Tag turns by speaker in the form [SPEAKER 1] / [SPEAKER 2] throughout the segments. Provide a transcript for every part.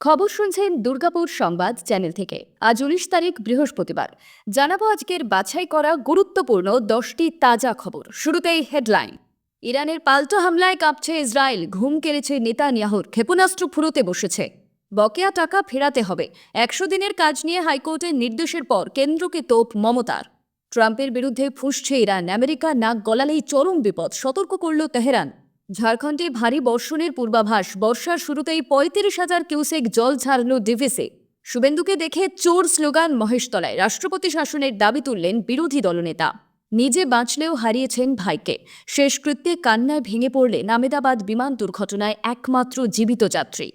[SPEAKER 1] খবর শুনছেন দুর্গাপুর সংবাদ চ্যানেল থেকে। আজ উনিশ তারিখ, বৃহস্পতিবার। জানাব আজকের বাছাই করা গুরুত্বপূর্ণ দশটি তাজা খবর। শুরুতেই হেডলাইন। ইরানের পাল্টা হামলায় কাঁপছে ইসরায়েল। ঘুম কেড়েছে নেতানিয়াহুর। ক্ষেপণাস্ত্র ফুরোতে বসেছে। বকেয়া টাকা ফেরাতে হবে। একশো দিনের কাজ নিয়ে হাইকোর্টের নির্দেশের পর কেন্দ্রকে তোপ মমতার। ট্রাম্পের বিরুদ্ধে ফুঁসছে ইরান। আমেরিকা নাক গলালেই চরম বিপদ। সতর্ক করল তেহরান। ঝাড়খণ্ডে ভারী বর্ষণের পূর্বাভাস, বর্ষার শুরুতেই পঁয়ত্রিশ হাজার কিউসেক জল ছাড়ল ডিভিসে। শুভেন্দুকে দেখে চোর স্লোগান মহেশতলায় রাষ্ট্রপতি শাসনের দাবি তুললেন বিরোধী দলনেতা। নিজে বাঁচলেও হারিয়েছেন ভাইকে। শেষকৃত্যে কান্নায় ভেঙে পড়লেন আমেদাবাদ বিমান দুর্ঘটনায় একমাত্র জীবিত যাত্রী।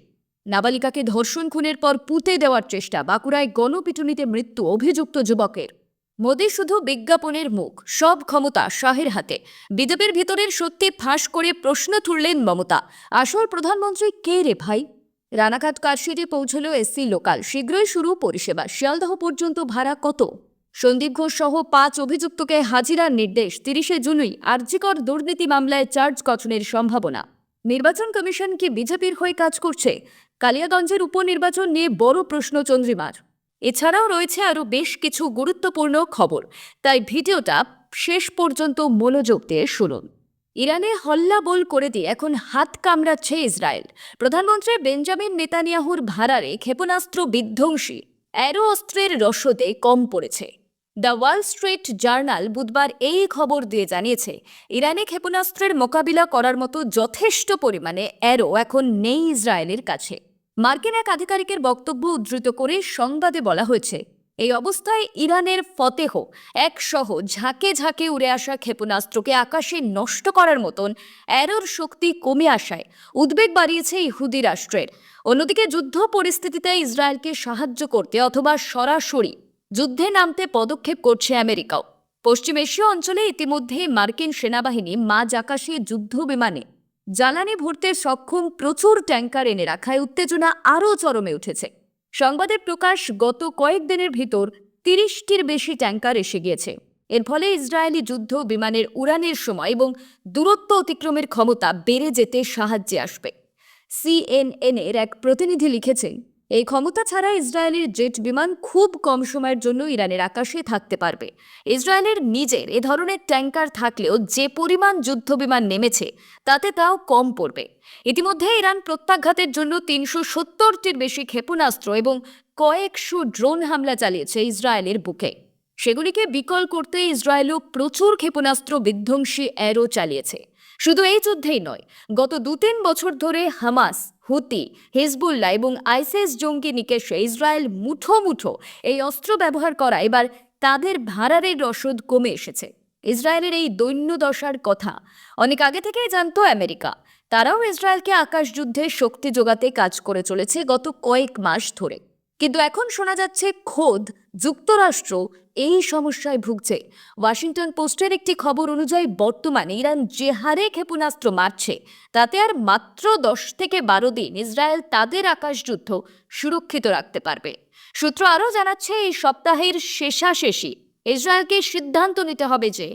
[SPEAKER 1] নাবালিকাকে ধর্ষণ খুনের পর পুঁতে দেওয়ার চেষ্টা, বাঁকুড়ায় গণপিটুনিতে মৃত্যু অভিযুক্ত যুবকের। মোদী শুধু বিজ্ঞাপনের মুখ, সব ক্ষমতা শাহের হাতে। বিজেপির ভিতরের সত্যি ফাঁস করে প্রশ্ন তুললেন মমতা। আসল প্রধানমন্ত্রী কে রে ভাই? রানাঘাট কারশিটে পৌঁছল এসসি লোকাল। শীঘ্রই শুরু পরিষেবা। শিয়ালদহ পর্যন্ত ভাড়া কত? সন্দীপ ঘোষ সহ পাঁচ অভিযুক্তকে হাজিরার নির্দেশ। তিরিশে জুনই আর্জিকর দুর্নীতি মামলায় চার্জ গঠনের সম্ভাবনা। নির্বাচন কমিশন কি বিজেপির হয়ে কাজ করছে? কালিয়াগঞ্জের উপনির্বাচন নিয়ে বড় প্রশ্ন চন্দ্রিমার। এছাড়াও রয়েছে আরও বেশ কিছু গুরুত্বপূর্ণ খবর। তাই ভিডিওটা শেষ পর্যন্ত মনোযোগ দিয়ে শুনুন। ইরানে হল্লাবোল করে দিয়ে এখন হাত কামড়াচ্ছে ইসরায়েল। প্রধানমন্ত্রী বেঞ্জামিন নেতানিয়াহুর ভাড়ারে ক্ষেপণাস্ত্র বিধ্বংসী। অ্যারো অস্ত্রের রসদে কম পড়েছে। দ্য ওয়াল স্ট্রিট জার্নাল বুধবার এই খবর দিয়ে জানিয়েছে, ইরানে ক্ষেপণাস্ত্রের মোকাবিলা করার মতো যথেষ্ট পরিমাণে অ্যারো এখন নেই ইসরায়েলের কাছে। মার্কিন এক আধিকারিকের বক্তব্য উদ্ধৃত করে সংবাদে বলা হয়েছে, এই অবস্থায় ইরানের ফতেহ একসহ ঝাঁকে ঝাঁকে উড়ে আসা ক্ষেপণাস্ত্রকে আকাশে নষ্ট করার মতন অ্যারোর শক্তি কমে আসায় উদ্বেগ বাড়িয়েছে ইহুদি রাষ্ট্রের। অন্যদিকে যুদ্ধ পরিস্থিতিতে ইসরায়েলকে সাহায্য করতে অথবা সরাসরি যুদ্ধে নামতে পদক্ষেপ করছে আমেরিকাও। পশ্চিম এশীয় অঞ্চলে ইতিমধ্যে মার্কিন সেনাবাহিনী মাঝ আকাশে যুদ্ধ বিমানে জ্বালানি ভরতে সক্ষম প্রচুর ট্যাঙ্কার এনে রাখায় উত্তেজনা আরও চরমে উঠেছে। সংবাদের প্রকাশ গত কয়েকদিনের ভিতর তিরিশটির বেশি ট্যাঙ্কার এসে গিয়েছে। এর ফলে ইসরায়েলি যুদ্ধ, বিমানের উড়ানের সময় এবং দূরত্ব অতিক্রমের ক্ষমতা বেড়ে যেতে সাহায্যে আসবে। সিএনএনের এক প্রতিনিধি লিখেছেন এই ক্ষমতা ছাড়া ইসরায়েলের জেট বিমান খুব কম সময়ের জন্য ইরানের আকাশে থাকতে পারবে। ইসরায়েলের নিজের এ ধরনের ট্যাঙ্কার থাকলেও যে পরিমাণ যুদ্ধ বিমান নেমেছে, তাতে তাও কম পড়বে। ইতিমধ্যে ইরান প্রত্যাঘাতের জন্য তিনশো সত্তরটির বেশি ক্ষেপণাস্ত্র এবং কয়েকশো ড্রোন হামলা চালিয়েছে ইসরায়েলের বুকে। সেগুলিকে বিকল করতে ইসরায়েলও প্রচুর ক্ষেপণাস্ত্র বিধ্বংসী অ্যারো চালিয়েছে। শুধু এই যুদ্ধেই নয়, গত দু তিন বছর ধরে হামাস, হুতি, হিজবুল্লাহ এবং আইসিস জঙ্গি নিকেশে ইসরায়েল মুঠো মুঠো এই অস্ত্র ব্যবহার করা এবার তাদের ভাড়ারের রসদ কমে এসেছে। ইসরায়েলের এই দৈন্য দশার কথা অনেক আগে থেকেই জানতো আমেরিকা। তারাও ইসরায়েলকে আকাশ যুদ্ধে শক্তি যোগাতে কাজ করে চলেছে গত কয়েক মাস ধরে। কিন্তু এখন শোনা যাচ্ছে খোদ, যুক্তরাষ্ট্র এই সমস্যায় ভুগছে। ওয়াশিংটন পোস্টের একটি খবর অনুযায়ী বর্তমানে ইরান যে হারে ক্ষেপণাস্ত্র মারছে, তাতে আর মাত্র দশ থেকে বারো দিন ইসরায়েল তাদের আকাশযুদ্ধ সুরক্ষিত রাখতে পারবে। সূত্র আরও জানাচ্ছে, এই সপ্তাহের শেষাশেষি ইসরায়েলকে সিদ্ধান্ত নিতে হবে যে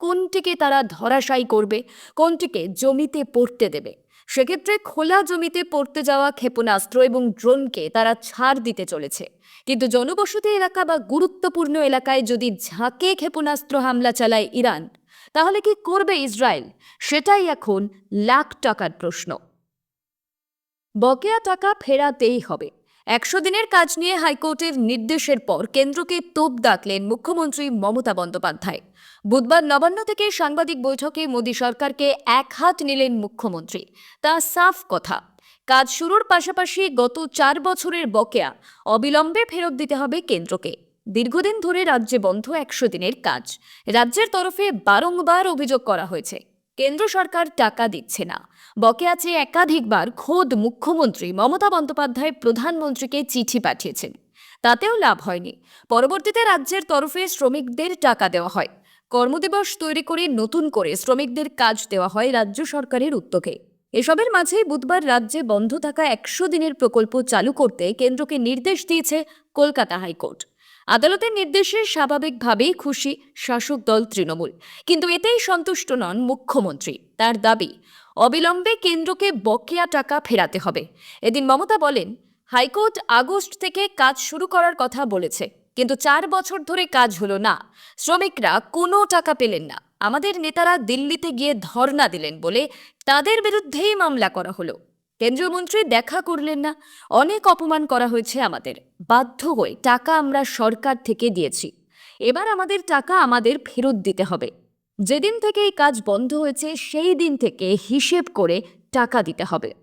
[SPEAKER 1] কোনটিকে তারা ধরাশায়ী করবে, কোনটিকে জমিতে পড়তে দেবে। সেক্ষেত্রে খোলা জমিতে পড়তে যাওয়া ক্ষেপণাস্ত্র এবং ড্রোনকে তারা ছাড় দিতে চলেছে। কিন্তু জনবসতি এলাকা বা গুরুত্বপূর্ণ এলাকায় যদি ঝাঁকে ক্ষেপণাস্ত্র হামলা চালায় ইরান, তাহলে কি করবে ইসরায়েল? সেটাই এখন লাখ টাকার প্রশ্ন। বকেয়া টাকা ফেরাতেই হবে। একশো দিনের কাজ নিয়ে হাইকোর্টের নির্দেশের পর কেন্দ্রকে তোপ ডাকলেন মুখ্যমন্ত্রী মমতা বন্দ্যোপাধ্যায়। বুধবার নবান্ন থেকে সাংবাদিক বৈঠকে মোদী সরকারকে এক হাত নিলেন মুখ্যমন্ত্রী। তা সাফ কথা। কাজ শুরুর পাশাপাশি গত চার বছরের বকেয়া অবিলম্বে ফেরত দিতে হবে কেন্দ্রকে। দীর্ঘদিন ধরে রাজ্যে বন্ধ একশো দিনের কাজ। রাজ্যের তরফে বারংবার অভিযোগ করা হয়েছে। কেন্দ্র সরকার টাকা দিচ্ছে না। বকেয়া চেয়ে একাধিকবার খোদ মুখ্যমন্ত্রী মমতা বন্দ্যোপাধ্যায় প্রধানমন্ত্রীকে চিঠি পাঠিয়েছেন। তাতেও লাভ হয়নি। পরবর্তীতে রাজ্যের তরফে শ্রমিকদের টাকা দেওয়া হয়। কর্মদিবস তৈরি করে নতুন করে শ্রমিকদের কাজ দেওয়া হয় রাজ্য সরকারের উদ্যোগে। এসবের মাঝেই বুধবার রাজ্যে বন্ধ থাকা একশো দিনের প্রকল্প চালু করতে কেন্দ্রকে নির্দেশ দিয়েছে কলকাতা হাইকোর্ট। আদালতের নির্দেশে স্বাভাবিকভাবেই খুশি শাসক দল তৃণমূল। কিন্তু এতেই সন্তুষ্ট নন মুখ্যমন্ত্রী। তার দাবি, অবিলম্বে কেন্দ্রকে বকেয়া টাকা ফেরাতে হবে। এদিন মমতা বলেন, হাইকোর্ট আগস্ট থেকে কাজ শুরু করার কথা বলেছে। কিন্তু চার বছর ধরে কাজ হলো না। শ্রমিকরা কোনো টাকা পেলেন না। আমাদের নেতারা দিল্লিতে গিয়ে ধর্ণা দিলেন বলে তাদের বিরুদ্ধেই মামলা করা হলো। কেন্দ্রীয় মন্ত্রী দেখা করলেন না। অনেক অপমান করা হয়েছে আমাদের। বাধ্য হয়ে টাকা আমরা সরকার থেকে দিয়েছি। এবার আমাদের টাকা আমাদের ফেরত দিতে হবে। যেদিন থেকে এই কাজ বন্ধ হয়েছে, সেই দিন থেকে হিসেব করে টাকা দিতে হবে।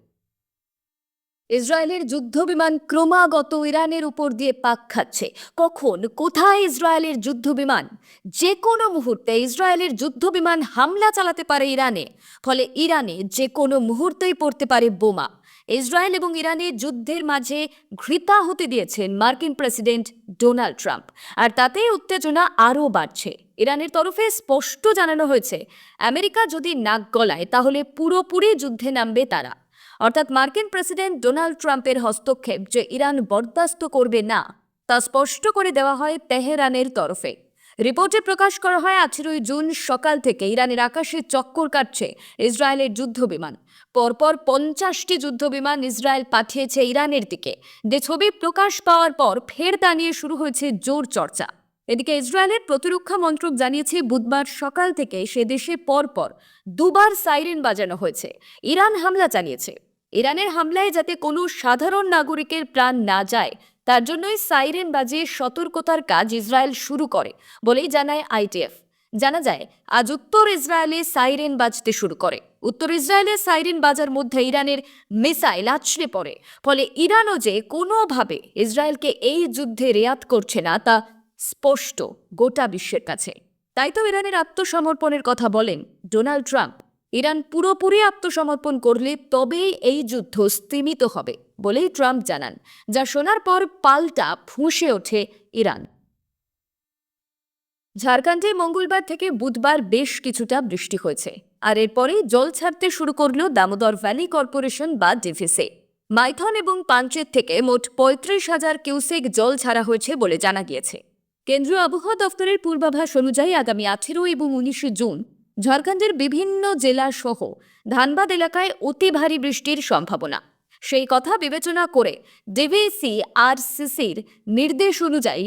[SPEAKER 1] ইসরায়েলের যুদ্ধবিমান ক্রমাগত ইরানের উপর দিয়ে পাক খাচ্ছে। কখন, কোথায় ইসরায়েলের যুদ্ধবিমান? যে কোনো মুহূর্তে ইসরায়েলের যুদ্ধবিমান হামলা চালাতে পারে ইরানে, ফলে ইরানে যে কোনো মুহূর্তেই পড়তে পারে বোমা। ইসরায়েল এবং ইরানের যুদ্ধের মাঝে ঘৃতা হতে দিয়েছেন মার্কিন প্রেসিডেন্ট ডোনাল্ড ট্রাম্প, আর তাতে উত্তেজনা আরও বাড়ছে। ইরানের তরফে স্পষ্ট জানানো হয়েছে, আমেরিকা যদি নাক গলায়, তাহলে পুরোপুরি যুদ্ধে নামবে তারা। অর্থাৎ মার্কিন প্রেসিডেন্ট ডোনাল্ড ট্রাম্পের হস্তক্ষেপ যে ইরান বরদাস্ত করবে না, তা স্পষ্ট করে দেওয়া হয় তেহরানের তরফে। রিপোর্টে প্রকাশ করা হয়, আঠেরোই জুন সকাল থেকে ইরানের আকাশে চক্কর কাটছে ইসরায়েলের যুদ্ধবিমান পরপর পঞ্চাশটি যুদ্ধবিমান ইসরায়েল পাঠিয়েছে ইরানের দিকে। যে ছবি প্রকাশ পাওয়ার পর ফের নিয়ে শুরু হয়েছে জোর চর্চা। এদিকে ইসরায়েলের প্রতিরক্ষা মন্ত্রক জানিয়েছে, বুধবার সকাল থেকে সে দেশে পরপর দুবার সাইরেন বাজানো হয়েছে। ইরান হামলা চালিয়েছে ইরানের হামলায় যাতে কোনো সাধারণ নাগরিকের প্রাণ না যায়, তার জন্যই সাইরেন বাজিয়ে সতর্কতার কাজ ইসরায়েল শুরু করে বলেই জানায় আইটিএফ। জানা যায়, আজ উত্তর ইসরায়েলে সাইরেন বাজতে শুরু করে। উত্তর ইসরায়েলে সাইরেন বাজার মধ্যে ইরানের মিসাইল আছড়ে পড়ে। ফলে ইরানও যে কোনোভাবে ইসরায়েলকে এই যুদ্ধে রেয়াত করছে না, তা স্পষ্ট গোটা বিশ্বের কাছে। তাই তো ইরানের আত্মসমর্পণের কথা বলেন ডোনাল্ড ট্রাম্প। ইরান পুরোপুরি আত্মসমর্পণ করলে তবেই এই যুদ্ধ স্তীমিত হবে বলেই ট্রাম্প জানান, যা শোনার পর পাল্টা ফুঁসে ওঠে ইরান। ঝাড়খণ্ডে মঙ্গলবার থেকে বুধবার বেশ কিছুটা বৃষ্টি হয়েছে, আর এরপরেই জল ছাড়তে শুরু করল দামোদর ভ্যালি কর্পোরেশন বা ডিভিসে। মাইথন এবং পাঞ্চেত থেকে মোট পঁয়ত্রিশ হাজার কিউসেক জল ছাড়া হয়েছে বলে জানা গিয়েছে। কেন্দ্রীয় আবহাওয়া দফতরের পূর্বাভাস অনুযায়ী আগামী আঠেরো এবং উনিশে জুন ঝাড়খণ্ডের বিভিন্ন জেলা সহ ধানবাদ এলাকায় অতি ভারী বৃষ্টির সম্ভাবনা। সেই কথা বিবেচনা করে ডিভিসি আর সিসির নির্দেশ অনুযায়ী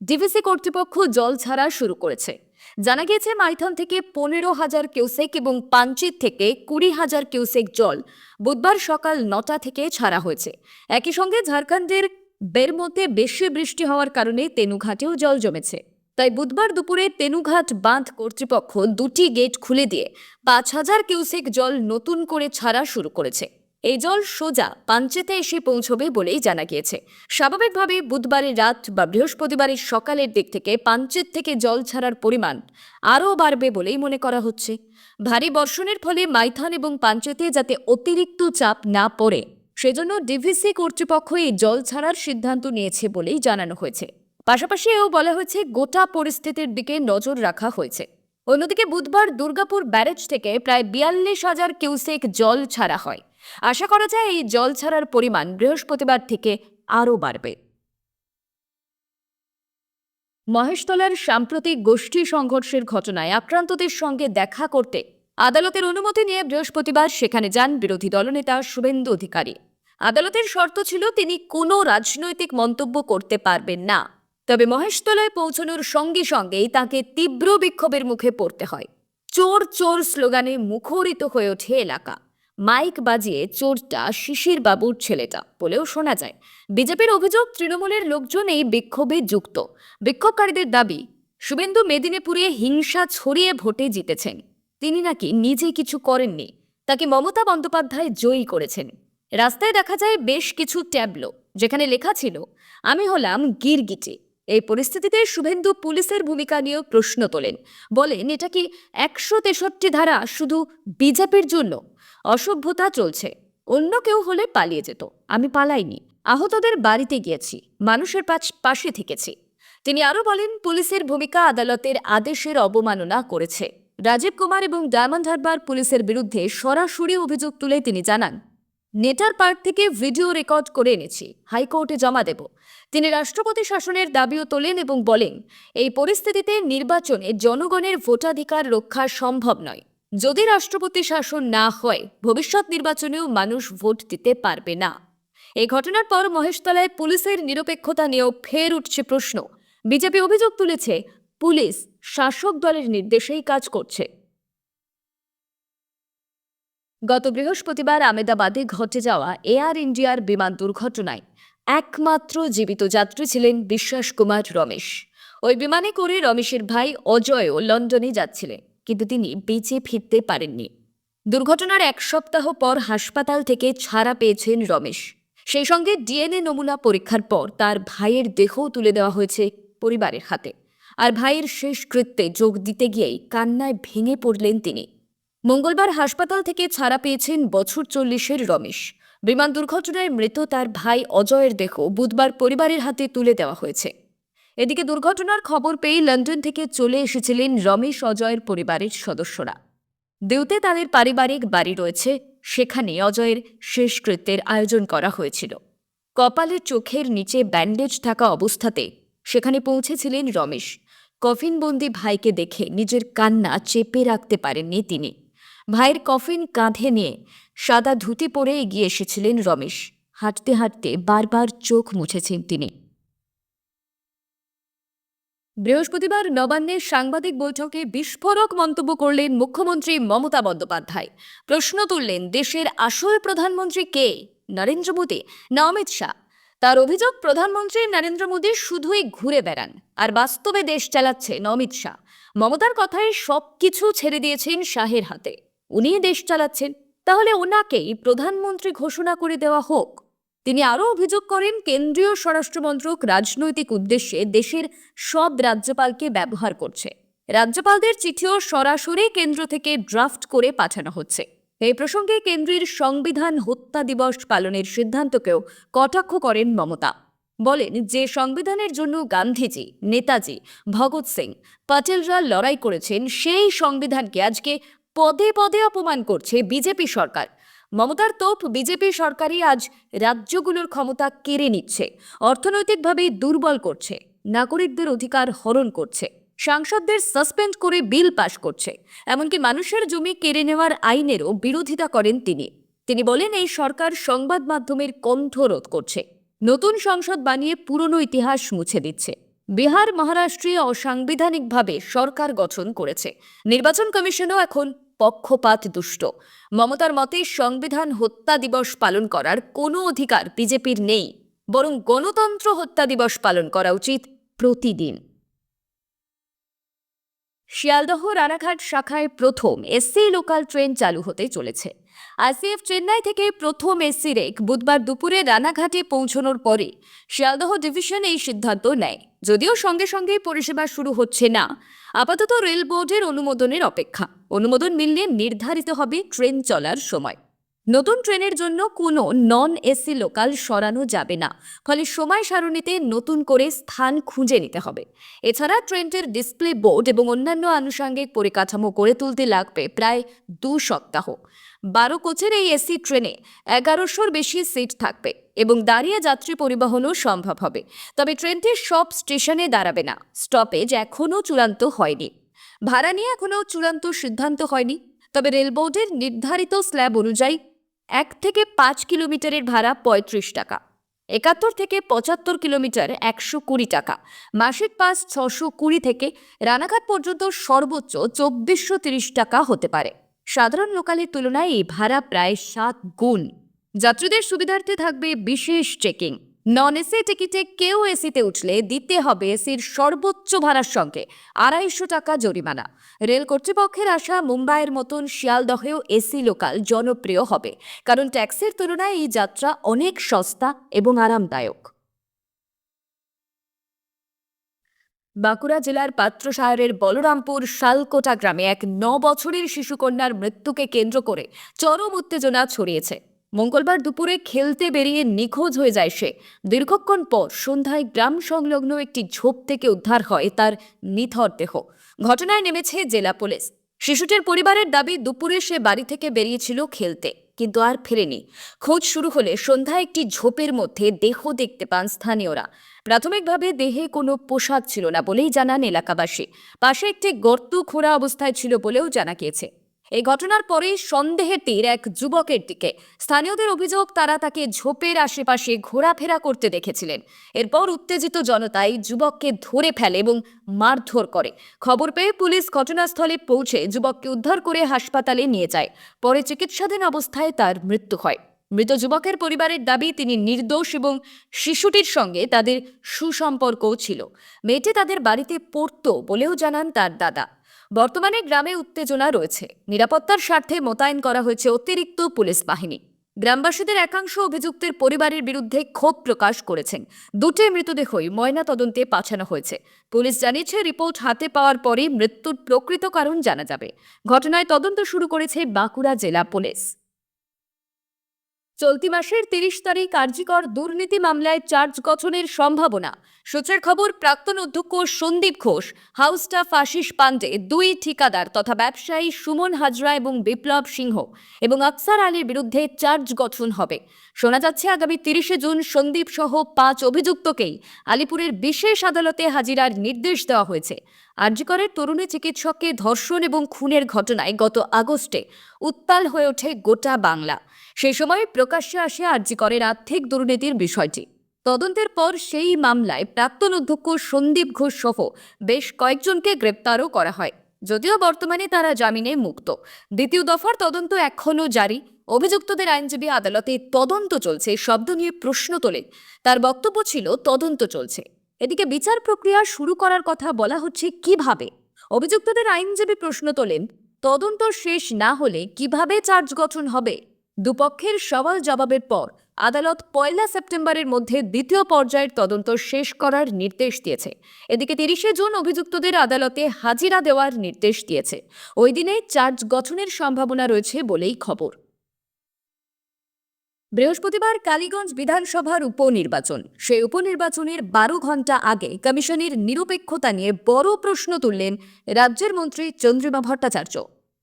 [SPEAKER 1] ডিভিসি কর্তৃপক্ষ জল ছাড়া শুরু করেছে। জানা গিয়েছে, মাইথন থেকে পনেরো হাজার কিউসেক এবং পাঞ্চিত থেকে কুড়ি হাজার কিউসেক জল বুধবার সকাল নটা থেকে ছাড়া হয়েছে। একই সঙ্গে ঝাড়খণ্ডের বেরমতে বেশি বৃষ্টি হওয়ার কারণে তেনুঘাটেও জল জমেছে। তাই বুধবার দুপুরে তেনুঘাট বাঁধ কর্তৃপক্ষ দুটি গেট খুলে দিয়ে পাঁচ হাজার কিউসেক জল নতুন করে ছাড়া শুরু করেছে। এই জল সোজা পাঞ্চেতে এসে পৌঁছবে বলেই জানা গিয়েছে। স্বাভাবিকভাবে বুধবারের রাত বা বৃহস্পতিবারের সকালের দিক থেকে পাঞ্চেত থেকে জল ছাড়ার পরিমাণ আরও বাড়বে বলেই মনে করা হচ্ছে। ভারী বর্ষণের ফলে মাইথান এবং পাঞ্চেতে যাতে অতিরিক্ত চাপ না পড়ে সেজন্য ডিভিসি কর্তৃপক্ষ এই জল ছাড়ার সিদ্ধান্ত নিয়েছে বলেই জানানো হয়েছে। পাশাপাশি এও বলা হয়েছে, গোটা পরিস্থিতির দিকে নজর রাখা হয়েছে। অন্যদিকে বুধবার দুর্গাপুর ব্যারেজ থেকে প্রায় বিয়াল্লিশ হাজার কিউসেক জল ছাড়া হয়। আশা করা যায় এই জল ছাড়ার পরিমাণ বৃহস্পতিবার থেকে আরও বাড়বে। মহেশতলার সাম্প্রতিক গোষ্ঠী সংঘর্ষের ঘটনায় আক্রান্তদের সঙ্গে দেখা করতে আদালতের অনুমতি নিয়ে বৃহস্পতিবার সেখানে যান বিরোধী দলনেতা শুভেন্দু অধিকারী। আদালতের শর্ত ছিল তিনি কোনো রাজনৈতিক মন্তব্য করতে পারবেন না। তবে মহেশতলায় পৌঁছানোর সঙ্গে সঙ্গেই তাকে তীব্র বিক্ষোভের মুখে পড়তে হয়। চোর চোর স্লোগানে মুখরিত হয়ে ওঠে এলাকা। মাইক বাজিয়ে চোরটা শিশির বাবুর ছেলেটা বলেও শোনা যায়। বিজেপির অভিযোগ, তৃণমূলের লোকজন এই বিক্ষোভে যুক্ত। বিক্ষোভকারীদের দাবি, শুভেন্দু মেদিনীপুরে হিংসা ছড়িয়ে ভোটে জিতেছেন। তিনি নাকি নিজে কিছু করেননি। তাকে মমতা বন্দ্যোপাধ্যায় জয়ী করেছেন। রাস্তায় দেখা যায় বেশ কিছু ট্যাবলো, যেখানে লেখা ছিল, আমি হলাম গিরগিটি। এই পরিস্থিতিতে শুভেন্দু পুলিশের ভূমিকা নিয়েও প্রশ্ন তোলেন। বলেন, এটা কি একশো তেষট্টি ধারা শুধু বিজেপির জন্য? অসভ্যতা চলছে। অন্য কেউ হলে পালিয়ে যেত। আমি পালাইনি। আহতদের বাড়িতে গিয়েছি। মানুষের পাশ- থেকেছি। তিনি আরও বলেন, পুলিশের ভূমিকা আদালতের আদেশের অবমাননা করেছে। রাজীব কুমার এবং ডায়মন্ড হারবার পুলিশের বিরুদ্ধে সরাসরি অভিযোগ তুলে তিনি জানান নেটার পার্ক থেকে ভিডিও রেকর্ড করে এনেছি। হাইকোর্টে জমা দেব। তিনি রাষ্ট্রপতি শাসনের দাবিও তোলেন এবং বলেন, এই পরিস্থিতিতে নির্বাচনে জনগণের ভোটাধিকার রক্ষা সম্ভব নয়। যদি রাষ্ট্রপতি শাসন না হয়, ভবিষ্যৎ নির্বাচনেও মানুষ ভোট দিতে পারবে না। এই ঘটনার পর মহেশতলায় পুলিশের নিরপেক্ষতা নিয়েও ফের উঠছে প্রশ্ন। বিজেপি অভিযোগ তুলেছে, পুলিশ শাসক দলের নির্দেশেই কাজ করছে। গত বৃহস্পতিবার আমেদাবাদে ঘটে যাওয়া এয়ার ইন্ডিয়ার বিমান দুর্ঘটনায় একমাত্র জীবিত যাত্রী ছিলেন বিশ্বাস কুমার রমেশ। ওই বিমানে করে রমেশের ভাই অজয়ও লন্ডনে যাচ্ছিলেন, কিন্তু তিনি বেঁচে ফিরতে পারেননি। দুর্ঘটনার এক সপ্তাহ পর হাসপাতাল থেকে ছাড়া পেয়েছেন রমেশ। সেই সঙ্গে ডিএনএ নমুনা পরীক্ষার পর তার ভাইয়ের দেহও তুলে দেওয়া হয়েছে পরিবারের হাতে। আর ভাইয়ের শেষ কৃত্যে যোগ দিতে গিয়েই কান্নায় ভেঙে পড়লেন তিনি। মঙ্গলবার হাসপাতাল থেকে ছাড়া পেয়েছেন বছর চল্লিশের রমেশ। বিমান দুর্ঘটনায় মৃত তার ভাই অজয়ের দেহ বুধবার পরিবারের হাতে তুলে দেওয়া হয়েছে। এদিকে দুর্ঘটনার খবর পেয়ে লন্ডন থেকে চলে এসেছিলেন রমেশ অজয়ের পরিবারের সদস্যরা। দেউতে তাদের পারিবারিক বাড়ি রয়েছে, সেখানে অজয়ের শেষকৃত্যের আয়োজন করা হয়েছিল। কপালে চোখের নিচে ব্যান্ডেজ থাকা অবস্থাতে সেখানে পৌঁছেছিলেন রমেশ। কফিনবন্দি ভাইকে দেখে নিজের কান্না চেপে রাখতে পারেননি তিনি। ভাইয়ের কফিন কাঁধে নিয়ে সাদা ধুতি পরে এগিয়ে এসেছিলেন রমেশ। হাঁটতে হাঁটতে বারবার চোখ মুছেছেন তিনি। বৃহস্পতিবার নবান্নের সাংবাদিক বৈঠকে বিস্ফোরক মন্তব্য করলেন মুখ্যমন্ত্রী মমতা বন্দ্যোপাধ্যায়। প্রশ্ন তুললেন, দেশের আসল প্রধানমন্ত্রী কে? নরেন্দ্র মোদী। না, অমিত শাহ। তার অভিযোগ, প্রধানমন্ত্রী নরেন্দ্র মোদী শুধুই ঘুরে বেড়ান, আর বাস্তবে দেশ চালাচ্ছেন অমিত শাহ। মমতার কথায় সবকিছু ছেড়ে দিয়েছেন শাহের হাতে। উনি দেশ চালাচ্ছেন। তাহলে ওনাকেই প্রধানমন্ত্রী ঘোষণা করে দেওয়া হোক। তিনি আরও অভিযোগ করেন, কেন্দ্রীয় স্বরাষ্ট্রমন্ত্রক রাজনৈতিক উদ্দেশ্যে দেশের সব রাজ্যপালকে ব্যবহার করছে। রাজ্যপালদের চিঠিও সরাসরি কেন্দ্র থেকে ড্রাফট করে পাঠানো হচ্ছে। এই প্রসঙ্গে কেন্দ্রের সংবিধান হত্যা দিবস পালনের সিদ্ধান্তকেও কটাক্ষ করেন মমতা। বলেন, যে সংবিধানের জন্য গান্ধীজি, নেতাজি, ভগৎ সিং, পাটেলরা লড়াই করেছেন, সেই সংবিধানকে আজকে পদে পদে অপমান করছে বিজেপি সরকার। মমতার তোপ বিজেপি সরকারই আজ রাজ্যগুলোর ক্ষমতা কেড়ে নিচ্ছে, অর্থনৈতিকভাবে দুর্বল করছে, নাগরিকদের অধিকার হরণ করছে, সাংসদদের সাসপেন্ড করে বিল পাশ করছে, এমনকি মানুষের জমি কেড়ে নেওয়ার আইনেরও বিরোধিতা করেন তিনি। তিনি বলেন, এই সরকার সংবাদ মাধ্যমের কণ্ঠরোধ করছে, নতুন সংসদ বানিয়ে পুরনো ইতিহাস মুছে দিচ্ছে। বিহার, মহারাষ্ট্রে অসাংবিধানিকভাবে সরকার গঠন করেছে, নির্বাচন কমিশনও এখন পক্ষপাত দুষ্ট। মমতার মতে, সংবিধান হত্যা দিবস পালন করার কোনো অধিকার বিজেপির নেই, বরং গণতন্ত্র হত্যা দিবস পালন করা উচিত প্রতিদিন। শিয়ালদহ রানাঘাট শাখায় প্রথম এসসি লোকাল ট্রেন চালু হতে চলেছে। আইসিএফ চেন্নাই থেকে প্রথম এসসি রেক বুধবার দুপুরে রানাঘাটে পৌঁছানোর পরে শিয়ালদহ ডিভিশন এই সিদ্ধান্ত নেয়। যদিও সঙ্গে সঙ্গেই পরিষেবা শুরু হচ্ছে না। আপাতত রেল বোর্ডের অনুমোদনের অপেক্ষা। অনুমোদন মিললে নির্ধারিত হবে ট্রেন চলার সময়। নতুন ট্রেনের জন্য কোনো নন এসি লোকাল সরানো যাবে না। ফলে সময় সারণীতে নতুন করে স্থান খুঁজে নিতে হবে। এছাড়া ট্রেনটির ডিসপ্লে বোর্ড এবং অন্যান্য আনুষঙ্গিক পরিকাঠামো গড়ে তুলতে লাগবে প্রায় দু সপ্তাহ। বারো কোচের এই এসি ট্রেনে এগারোশোর বেশি সিট থাকবে এবং দাঁড়িয়ে যাত্রী পরিবহনও সম্ভব হবে। তবে ট্রেনটি সব স্টেশনে দাঁড়াবে না। স্টপেজ এখনও চূড়ান্ত হয়নি। ভাড়া নিয়ে এখনও চূড়ান্ত সিদ্ধান্ত হয়নি। তবে রেল বোর্ডের নির্ধারিত স্ল্যাব অনুযায়ী এক থেকে পাঁচ কিলোমিটারের ভাড়া পঁয়ত্রিশ টাকা, একাত্তর থেকে পঁচাত্তর কিলোমিটার একশো কুড়ি টাকা, মাসিক পাস ছশো কুড়ি থেকে রানাঘাট পর্যন্ত সর্বোচ্চ চব্বিশশো তিরিশ টাকা হতে পারে। সাধারণ লোকালের তুলনায় এই ভাড়া প্রায় সাত গুণ। যাত্রীদের সুবিধার্থে থাকবে বিশেষ চেকিং। নন এসি টিকিটে কেউ এসিতে উঠলে দিতে হবে এসির সর্বোচ্চ ভাড়ার সঙ্গে আড়াইশো টাকা জরিমানা। রেল কর্তৃপক্ষের আশা, মুম্বাইয়ের মতন শিয়ালদহেও এসি লোকাল জনপ্রিয় হবে, কারণ ট্যাক্সির তুলনায় এই যাত্রা অনেক সস্তা এবং আরামদায়ক। বাঁকুড়া জেলার পাত্রসায়রের বলরামপুর শালকোটা গ্রামে এক ন বছরের শিশুকন্যার মৃত্যুকে কেন্দ্র করে চরম উত্তেজনা ছড়িয়েছে। মঙ্গলবার দুপুরে খেলতে বেরিয়ে নিখোঁজ হয়ে যায় সে। দীর্ঘক্ষণ পর সন্ধ্যায় গ্রাম সংলগ্ন একটি ঝোপ থেকে উদ্ধার হয় তার নিথর দেহ। ঘটনায় নেমেছে জেলা পুলিশ। শিশুটির পরিবারের দাবি, দুপুরে সে বাড়ি থেকে বেরিয়েছিল খেলতে। কিন্তু আর ফেরেনি। খোঁজ শুরু হলে সন্ধ্যায় একটি ঝোপের মধ্যে দেহ দেখতে পান স্থানীয়রা। প্রাথমিকভাবে দেহে কোনো পোশাক ছিল না বলেই জানান এলাকাবাসী। পাশে একটি গর্ত খোঁড়া অবস্থায় ছিল বলেও জানা গিয়েছে। এই ঘটনার পরে সন্দেহের তীর এক যুবকের দিকে। স্থানীয়দের অভিযোগ, তারা তাকে ঝোপের আশেপাশে ঘোরাফেরা করতে দেখেছিলেন। এরপর উত্তেজিত জনতাই যুবককে ধরে ফেলে এবং মারধর করে। খবর পেয়ে পুলিশ ঘটনাস্থলে পৌঁছে যুবককে উদ্ধার করে হাসপাতালে নিয়ে যায়। পরে চিকিৎসাধীন অবস্থায় তার মৃত্যু হয়। মৃত যুবকের পরিবারের দাবি, তিনি নির্দোষ এবং শিশুটির সঙ্গে তাদের সুসম্পর্কও ছিল। মেয়েটি তাদের বাড়িতে পড়তো বলেও জানান তার দাদা। বর্তমানে গ্রামে উত্তেজনা রয়েছে। নিরাপত্তার স্বার্থে মোতায়েন করা হয়েছে অতিরিক্ত পুলিশ বাহিনী। গ্রামবাসীদের একাংশ অভিযুক্তের পরিবারের বিরুদ্ধে ক্ষোভ প্রকাশ করেছেন। দুটি মৃতদেহই ময়না তদন্তে পাঠানো হয়েছে। পুলিশ জানিয়েছে, রিপোর্ট হাতে পাওয়ার পরই মৃত্যুর প্রকৃত কারণ জানা যাবে। ঘটনায় তদন্ত শুরু করেছে বাঁকুড়া জেলা পুলিশ। চলতি মাসের তিরিশ তারিখ কার্যকর দুর্নীতি মামলায় চার্জ গঠনের সম্ভাবনা। সূত্রের খবর, প্রাক্তন অধ্যক্ষ সন্দীপ ঘোষ হাউস স্টাফ আশিস পান্ডে দুই ঠিকাদার তথা ব্যবসায়ী সুমন হাজরা এবং বিপ্লব সিংহ এবং আফসার আলীর বিরুদ্ধে চার্জ গঠন হবে। শোনা যাচ্ছে, আগামী তিরিশে জুন সন্দীপ সহ পাঁচ অভিযুক্তকেই আলিপুরের বিশেষ আদালতে হাজিরার নির্দেশ দেওয়া হয়েছে। আরজিকরের তরুণী চিকিৎসককে ধর্ষণ এবং খুনের ঘটনায় গত আগস্টে উত্তাল হয়ে ওঠে গোটা বাংলা। সেই সময় প্রকাশ্যে আসে আরজিকরের আর্থিক দুর্নীতির বিষয়টি। তদন্তের পর সেই মামলায় প্রাক্তন অধ্যক্ষ সন্দীপ ঘোষ সহ বেশ কয়েকজনকে গ্রেপ্তারও করা হয়। যদিও বর্তমানে তারা জামিনে মুক্ত। দ্বিতীয় দফার তদন্ত এখনও জারি। অভিযুক্তদের আইনজীবী আদালতে তদন্ত চলছে শব্দ নিয়ে প্রশ্ন তোলেন তার বক্তব্য ছিল, তদন্ত চলছে। এদিকে বিচার প্রক্রিয়া শুরু করার কথা বলা হচ্ছে কীভাবে? অভিযুক্তদের আইনজীবী প্রশ্ন তোলেন, তদন্ত শেষ না হলে কীভাবে চার্জ গঠন হবে? দুপক্ষের সওয়াল জবাবের পর আদালত পয়লা সেপ্টেম্বরের মধ্যে দ্বিতীয় পর্যায়ের তদন্ত শেষ করার নির্দেশ দিয়েছে। এদিকে তিরিশে জুন অভিযুক্তদের আদালতে হাজিরা দেওয়ার নির্দেশ দিয়েছে। ওই দিনে চার্জ গঠনের সম্ভাবনা রয়েছে বলেই খবর। বৃহস্পতিবার কালীগঞ্জ বিধানসভার উপনির্বাচন। সেই উপনির্বাচনের বারো ঘণ্টা আগে কমিশনের নিরপেক্ষতা নিয়ে বড় প্রশ্ন তুললেন রাজ্যের মন্ত্রী চন্দ্রিমা ভট্টাচার্য।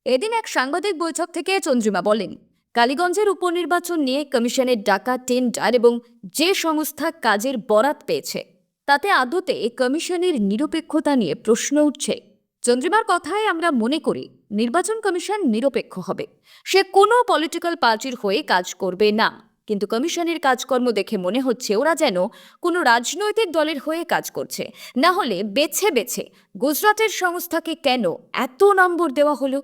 [SPEAKER 1] এদিন এক সাংবাদিক বৈঠক থেকে চন্দ্রিমা বলেন, কালীগঞ্জের উপনির্বাচন নিয়ে কমিশনের ডাকা টেন্ডার এবং যে সংস্থা কাজের বরাত পেয়েছে, তাতে আদতে কমিশনের নিরপেক্ষতা নিয়ে প্রশ্ন উঠছে। চন্দ্রিমার কথায় আমরা মনে করি, নির্বাচন কমিশন নিরপেক্ষ হবে। সে কোনো পলিটিক্যাল পার্টির হয়ে কাজ করবে না। কিন্তু কমিশনের কাজকর্ম দেখে মনে হচ্ছে ওরা যেন কোনো রাজনৈতিক দলের হয়ে কাজ করছে। না হলে বেছে বেছে গুজরাটের সংস্থাকে কেন এত নম্বর দেওয়া হলো?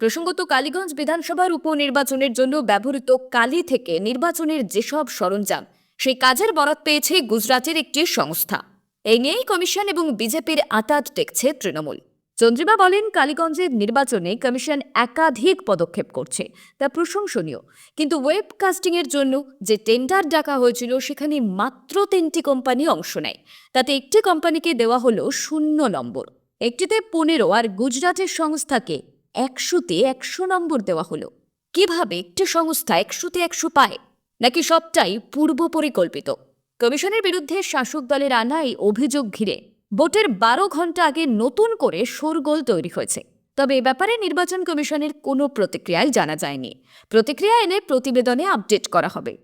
[SPEAKER 1] প্রসঙ্গত কালীগঞ্জ বিধানসভার উপনির্বাচনের জন্য ব্যবহৃত কালি থেকে নির্বাচনের যেসব সরঞ্জাম, সেই কাজের বরাত পেয়েছে গুজরাটের একটি সংস্থা। এই নিয়েই কমিশন এবং বিজেপির আতাত দেখছে তৃণমূল। চন্দ্রিমা বলেন কালীগঞ্জের নির্বাচনে কমিশন একাধিক পদক্ষেপ করছে। তা প্রশংসনীয়। কিন্তু ওয়েবকাস্টিংয়ের জন্য যে টেন্ডার ডাকা হয়েছিল, সেখানে মাত্র তিনটি কোম্পানি অংশ নেয়। তাতে একটি কোম্পানিকে দেওয়া হলো শূন্য নম্বর। একটিতে পনেরো আর গুজরাটের সংস্থাকে একশোতে একশো নম্বর দেওয়া হলো। কীভাবে একটি সংস্থা একশোতে একশো পায়? নাকি সবটাই পূর্ব পরিকল্পিত কমিশনের বিরুদ্ধে শাসক দলের আনা এই অভিযোগ ঘিরে ভোটের বারো ঘণ্টা আগে নতুন করে শোরগোল তৈরি হয়েছে। তবে এ ব্যাপারে নির্বাচন কমিশনের কোনো প্রতিক্রিয়াই জানা যায়নি। প্রতিক্রিয়া এনে প্রতিবেদনে আপডেট করা হবে।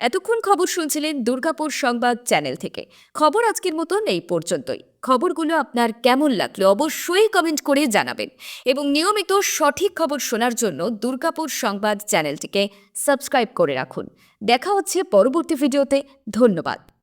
[SPEAKER 1] এতক্ষণ খবর শুনছিলেন দুর্গাপুর সংবাদ চ্যানেল থেকে। খবর আজকের মতন এই পর্যন্তই। খবরগুলো আপনার কেমন লাগল অবশ্যই কমেন্ট করে জানাবেন এবং নিয়মিত সঠিক খবর শোনার জন্য দুর্গাপুর সংবাদ চ্যানেলটিকে সাবস্ক্রাইব করে রাখুন। দেখা হচ্ছে পরবর্তী ভিডিওতে। ধন্যবাদ।